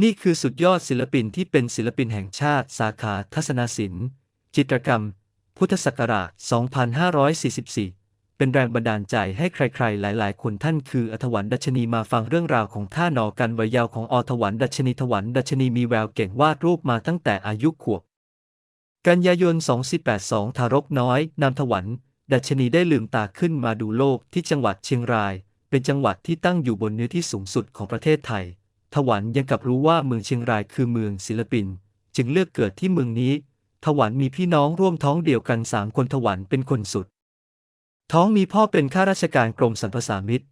นี่คือสุดยอดศิลปินที่เป็นศิลปินแห่งชาติ สาขาทัศนศิลป์ จิตรกรรม พุทธศักราช 2544 เป็นแรงบันดาลใจให้ใครๆ หลายๆ คนท่านคืออถวันดัชนีมาฟังเรื่องราวของท่าหนอกันวัยยาวของอถวันดัชนีถวันดัชนีมีแววเก่งวาดรูปมาตั้งแต่อายุขวบ กันยายน 2482 ทารกน้อย นามถวัน ดัชนีได้ลืมตาขึ้นมาดูโลกที่จังหวัดเชียงราย เป็นจังหวัดที่ตั้งอยู่บนเนื้อที่สูงสุดของประเทศไทย ถวันยังกับรู้ว่าเมืองเชียงรายคือเมืองศิลปิน จึงเลือกเกิดที่เมืองนี้ถวันมีพี่น้องร่วมท้องเดียวกันสามคนถวันเป็นคนสุด ท้องมีพ่อเป็นข้าราชการกรมสรรพสามิต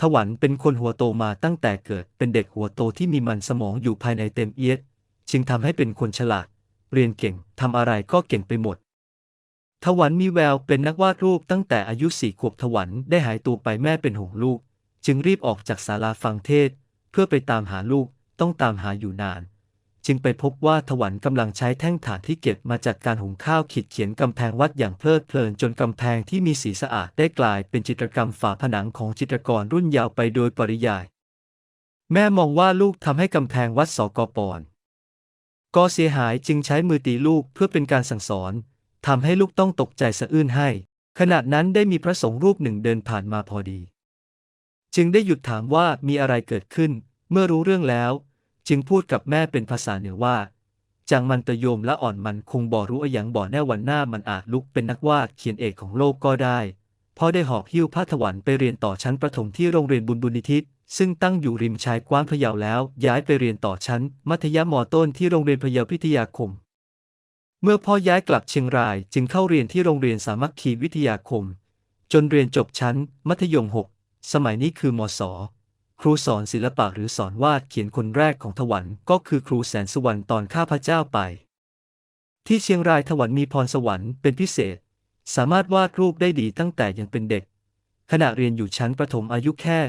ถวันเป็นคนหัวโตมาตั้งแต่เกิดเป็นเด็กหัวโตที่มีมันสมองอยู่ภายในเต็มเอียด จึงทำให้เป็นคนฉลาด เรียนเก่งทำอะไรก็เก่งไปหมดถวันมีแววเป็นนักวาดรูปตั้งแต่อายุสี่ขวบถวันได้หายตัวไปแม่เป็นห่วงลูก จึงรีบออกจากศาลาฟังเทศ พื่อไปตามหาลูกต้องตามหาอยู่นาน จึงไปพบว่าถวันกำลังใช้แท่งถ่านที่เก็บมาจากการหุงข้าวขีดเขียนกำแพงวัดอย่างเพลิดเพลินจนกำแพงที่มีสีสะอาดได้กลายเป็นจิตรกรรมฝาผนังของจิตรกรรุ่นยาวไปโดยปริยาย แม่มองว่าลูกทำให้กำแพงวัดสกปรก็เสียหายจึงใช้มือตีลูกเพื่อเป็นการสั่งสอนทำให้ลูกต้องตกใจสะอื้นให้ ขณะนั้นได้มีพระสงฆ์รูปหนึ่งเดินผ่านมาพอดี จึงได้หยุดถามว่ามีอะไรเกิดขึ้น เมื่อรู้เรื่องแล้ว จึงพูดกับแม่เป็นภาษาเหนือว่าจังมันตะโยมและอ่อนมันคงบ่รู้อะหยังบ่แน่วันหน้ามันอาจลุกเป็นนักวาดเขียนเอกของโลกก็ได้ เพราะได้หอบหิ้วพระถวันไปเรียนต่อชั้นประถมที่โรงเรียนบุญบุญนิทิซึ่งตั้งอยู่ริมชายกว้านพะเยาแล้ว ย้ายไปเรียนต่อชั้น มัธยมต้นที่โรงเรียนพะเยาพิทยาคม เมื่อพ่อย้ายกลับเชียงรายจึงเข้าเรียนที่โรงเรียนสามัคคีวิทยาคม จนเรียนจบชั้น มัธยม6 สมัยนี้คือมศครูสอนศิลปะหรือสอนวาดเขียนคนแรกของถวันก็คือครูแสนสุวรรณตอนข้าพเจ้าไป ที่เชียงรายถวันมีพรสวรรค์เป็นพิเศษ สามารถวาดรูปได้ดีตั้งแต่ยังเป็นเด็ก ขณะเรียนอยู่ชั้นประถมอายุแค่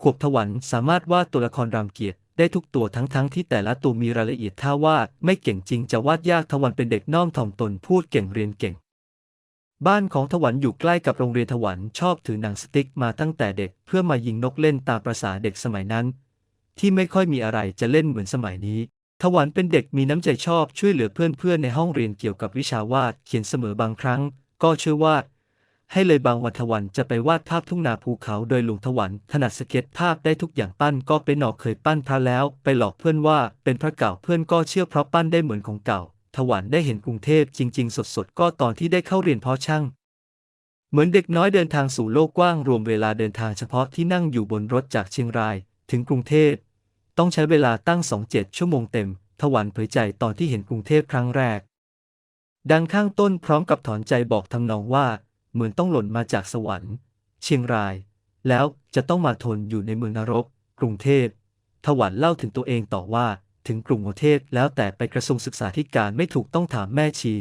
ขวบถวันสามารถวาดตัวละครรามเกียรติได้ทุกตัวทั้งๆทที่แต่ละตัวมีรายละเอียดถ้าวาด ไม่เก่งจริงจะวาดยากถวันเป็นเด็กน้อมถ่อมตนพูดเก่งเรียนเก่ง บ้านของถวันอยู่ใกล้กับโรงเรียนถวันชอบถือหนังสติ๊กมาตั้งแต่เด็กเพื่อมายิงนกเล่นตามประษาเด็กสมัยนั้น ที่ไม่ค่อยมีอะไรจะเล่นเหมือนสมัยนี้ถวันเป็นเด็กมีน้ำใจชอบช่วยเหลือเพื่อนๆในห้องเรียนเกี่ยวกับวิชาวาดเขียนเสมอบางครั้ง ก็ช่วยวาด ให้เลยบางวันถวันจะไปวาดภาพทุ่งนาภูเขาโดยหลวงถวันถนัดสเก็ตภาพได้ทุกอย่างปั้นก็เป็นหนอกเคยปั้นพระแล้ว ไปหลอกเพื่อนว่าเป็นพระเก่าเพื่อนก็เชื่อเพราะปั้นได้เหมือนของเก่า ถวันได้เห็นกรุงเทพจริง ๆ สดๆ ก็ตอนที่ได้เข้าเรียนเพาะช่าง เหมือนเด็กน้อยเดินทางสู่โลกกว้างรวมเวลาเดินทางเฉพาะที่นั่งอยู่บนรถจากเชียงราย ถึงกรุงเทพต้องใช้เวลาตั้งสองเจ็ดชั่วโมงเต็ม ถวันเผยใจตอนที่เห็นกรุงเทพครั้งแรก ดังข้างต้นพร้อมกับถอนใจบอกทำนองว่า เหมือนต้องหล่นมาจากสวรรค์ เชียงราย แล้วจะต้องมาทนอยู่ในเมืองนรก กรุงเทพถวันเล่าถึงตัวเองต่อว่า ถึงกรุงเทพแล้วแต่ไปกระทรวงศึกษาธิการไม่ถูกต้องถามแม่ชี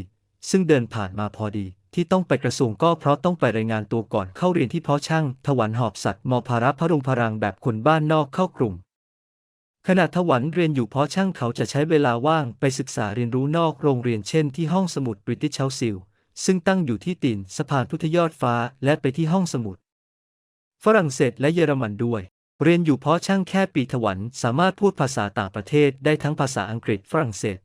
ซึ่งเดินผ่านมาพอดี ที่ต้องไปกระทรวงก็เพราะต้องไปรายงานตัวก่อนเข้าเรียนที่เพาะช่าง ถวันหอบสัตว์มอภาระพรุงพรังแบบคนบ้านนอกเข้ากรุงขณะถวันเรียนอยู่เพาะช่างเขาจะใช้เวลาว่างไปศึกษาเรียนรู้นอกโรงเรียนเช่นที่ห้องสมุดบริติชเชลซิลซึ่งตั้งอยู่ที่ตีนสะพานพุทธยอดฟ้าและไปที่ห้องสมุด ฝรั่งเศสและเยอรมันด้วย เรียนอยู่เพาะช่างแค่ปีถวันสามารถพูดภาษาต่างประเทศได้ทั้งภาษาอังกฤษฝรั่งเศส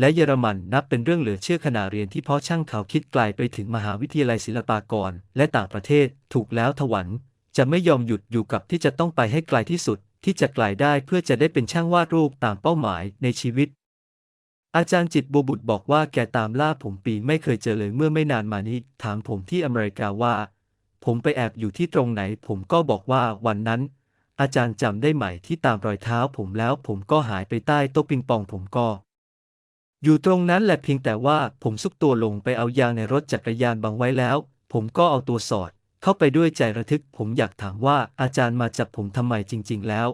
และเยอรมันนับเป็นเรื่องเหลือเชื่อขณะเรียนที่เพาะช่างเขาคิดไกลไปถึงมหาวิทยาลัยศิลปากร และต่างประเทศ ถูกแล้วถวันจะไม่ยอมหยุดอยู่กับที่จะต้องไปให้ไกลที่สุด ที่จะไกลได้เพื่อจะได้เป็นช่างวาดรูปตามเป้าหมายในชีวิต อาจารย์จิตบัวบุตรบอกว่าแกตามล่าผมปีไม่เคยเจอเลยเมื่อไม่นานมานี้ ถามผมที่อเมริกาว่า ผมไปแอบอยู่ที่ตรงไหน ผมก็บอกว่าวันนั้น อาจารย์จำได้ไหมที่ตามรอยเท้าผมแล้วผมก็หายไปใต้โต๊ะปิงปองผมก็ อยู่ตรงนั้นแหละเพียงแต่ว่าผมซุกตัวลงไปเอายางในรถจักรยานบังไว้แล้ว ผมก็เอาตัวสอด เข้าไปด้วยใจระทึก ผมอยากถามว่าอาจารย์มาจับผมทำไมจริง ๆ แล้ว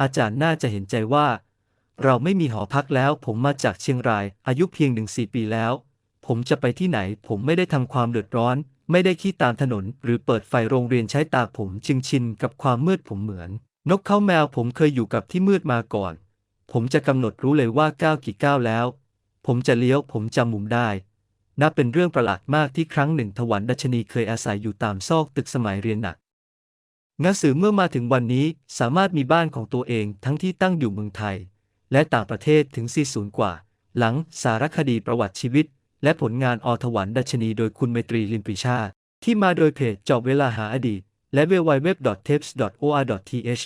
อาจารย์น่าจะเห็นใจว่า เราไม่มีหอพักแล้ว ผมมาจากเชียงราย อายุเพียงหนึ่งสี่ปีแล้ว ผมจะไปที่ไหน ผมไม่ได้ทำความเดือดร้อน ไม่ได้ขี้ตามถนน หรือเปิดไฟโรงเรียนใช้ตาผมจึงชินกับความมืดผมเหมือน นกเขาแมวผมเคยอยู่กับที่มืดมาก่อน ผมจะกำหนดรู้เลยว่าก้าวกี่ก้าวแล้ว ผมจะเลี้ยวผมจำมุมได้นับเป็นเรื่องประหลาดมากที่ครั้งหนึ่งถวันดัชนีเคยอาศัยอยู่ตามซอกตึกสมัยเรียนหนักหนังสือเมื่อมาถึงวันนี้สามารถมีบ้านของตัวเองทั้งที่ตั้งอยู่เมืองไทย และต่างประเทศถึง 40 กว่า หลังสารคดีประวัติชีวิต และผลงานอทวันดัชนีโดยคุณเมตรีลิมปิชา ที่มาโดยเพจจอบเวลาหาอดีต และเว็บไซต์ www.tapes.or.th